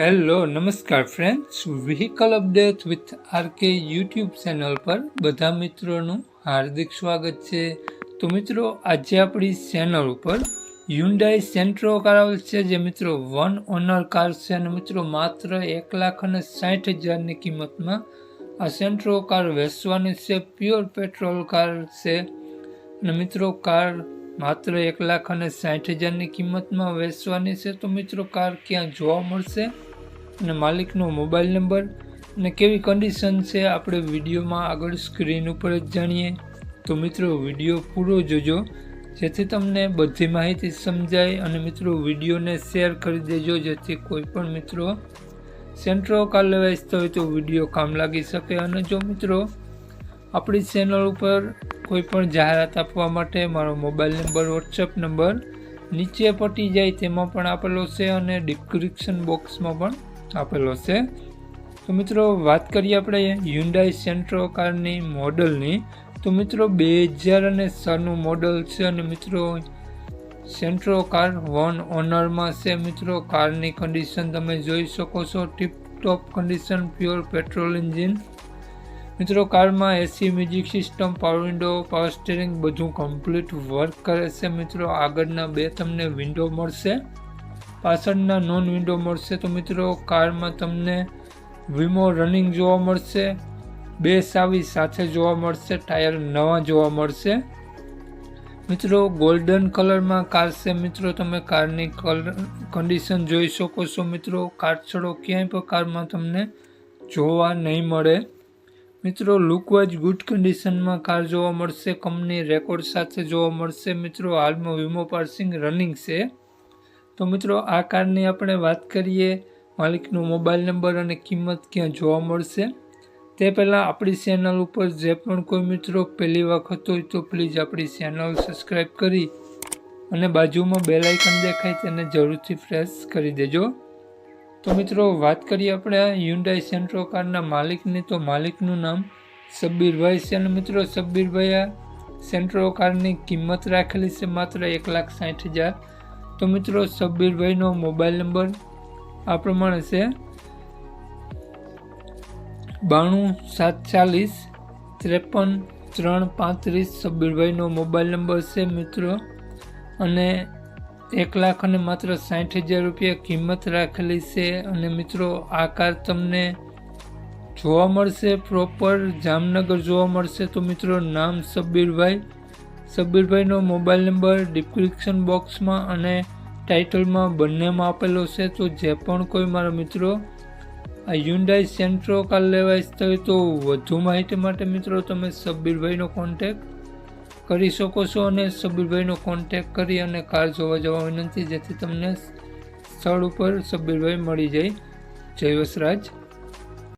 Hello નમસ્કાર friends vehicle update with RK YouTube channel પર બધા મિત્રોનું હાર્દિક સ્વાગત છે. તો મિત્રો, આજે આપણી ચેનલ ઉપર યુન્ડાઈ સેન્ટ્રો કાર છે. જે મિત્રો વન ઓનર કાર છે અને મિત્રો, માત્ર એક લાખ અને સાઠ હજારની કિંમતમાં આ સેન્ટ્રો કાર વેચવાની છે. પ્યોર પેટ્રોલ કાર છે. અને મિત્રો કાર માત્ર એક લાખ અને સાઠ હજારની કિંમતમાં વેચવાની છે. તો મિત્રો કાર ક્યાં જોવા મળશે? અને માલિકનો મોબાઈલ નંબર અને કેવી કન્ડિશન છે આપણે વિડીયોમાં આગળ સ્ક્રીન ઉપર જ જાણીએ. તો મિત્રો, વીડિયો પૂરો જોજો. જેથી તમને બધી માહિતી સમજાય અને મિત્રો, વિડીયોને શેર કરી દેજો. જેથી કોઈ પણ મિત્રો સેન્ટ્રો કાલે લેવા હોય તો વીડિયો કામ લાગી શકે. અને જો મિત્રો, આપણી ચેનલ ઉપર કોઈ પણ જાહેરાત આપવા માટે મારો મોબાઈલ નંબર વોટ્સએપ નંબર નીચે પટી જાય તેમાં પણ આપેલો છે અને ડિસ્ક્રિપ્શન બોક્સમાં પણ આપેલો છે. તો મિત્રો, વાત કરીએ આપણે યુન્ડાઈ સેન્ટ્રો કારની મોડલની. તો મિત્રો બે હજાર અને છનું મોડલ છે અને મિત્રો સેન્ટ્રો કાર વન ઓનરમાં છે. મિત્રો કારની કન્ડિશન તમે જોઈ શકો છો. Tip top condition pure petrol engine મિત્રો, કારમાં AC music system power window power steering બધું કમ્પ્લીટ વર્ક કરે છે. મિત્રો, આગળના બે તમને વિન્ડો મળશે. પાછળના નોન વિન્ડો મળશે તો મિત્રો, કારમાં તમને વીમો રનિંગ જોવા મળશે. બે સાવી સાથે જોવા મળશે, ટાયર નવા જોવા મળશે. મિત્રો ગોલ્ડન કલરમાં કાર છે. મિત્રો, તમે કારની કલર કન્ડિશન જોઈ શકો છો. મિત્રો, કાટછડો ક્યાંય પણ કારમાં તમને જોવા નહીં મળે. મિત્રો લુકવાઇઝ ગુડ કન્ડિશનમાં કાર જોવા મળશે. કંપની રેકોર્ડ સાથે જોવા મળશે. મિત્રો, હાલમાં વીમો પાર્સિંગ રનિંગ છે. તો મિત્રો, આ કારની આપણે વાત કરીએ માલિકનો મોબાઈલ નંબર અને કિંમત ક્યાં જોવા મળશે. તે પહેલાં આપણી ચેનલ ઉપર જે પણ કોઈ મિત્રો પહેલી વખત હોય તો પ્લીઝ આપણી ચેનલ સબસ્ક્રાઈબ કરી અને બાજુમાં બેલ આઇકન દેખાય તેને જરૂરથી પ્રેસ કરી દેજો. તો મિત્રો, વાત કરીએ આપણે યુન્ડાઈ સેન્ટ્રો કારના માલિકની. તો માલિકનું નામ સબ્બીરભાઈ છે અને મિત્રો સબ્બીરભાઈ આ સેન્ટ્રો કારની કિંમત રાખેલી છે માત્ર એક લાખ સાઠ હજાર. તો મિત્રો સબ્બીરભાઈનો મોબાઈલ નંબર આ પ્રમાણે છે. બાણું સાત ચાલીસ ત્રેપન ત્રણ પાંત્રીસ સબ્બીરભાઈનો મોબાઈલ નંબર છે મિત્રો. અને એક લાખ અને માત્ર સાઠ હજાર રૂપિયા કિંમત રાખેલી છે. અને મિત્રો, આ કાર તમને જોવા મળશે પ્રોપર જામનગર જોવા મળશે. તો મિત્રો, નામ સબ્બીરભાઈ સબ્બીરભાઈનો મોબાઈલ નંબર ડિસ્ક્રિપ્શન બોક્સમાં અને ટાઇટલમાં બંનેમાં આપેલો છે, તો જે પણ કોઈ મારા મિત્રો આ યુન્ડાઈ સેન્ટ્રો કાર લેવા ઈચ્છતા હોય તો વધુ માહિતી માટે મિત્રો તમે સબ્બીરભાઈનો કોન્ટેક કરી શકો છો અને સબીરભાઈનો કોન્ટેક કરી અને કાર જોવા જવા વિનંતી, જેથી તમને સ્થળ ઉપર સબ્બીરભાઈ મળી જાય. જય વસરાજ.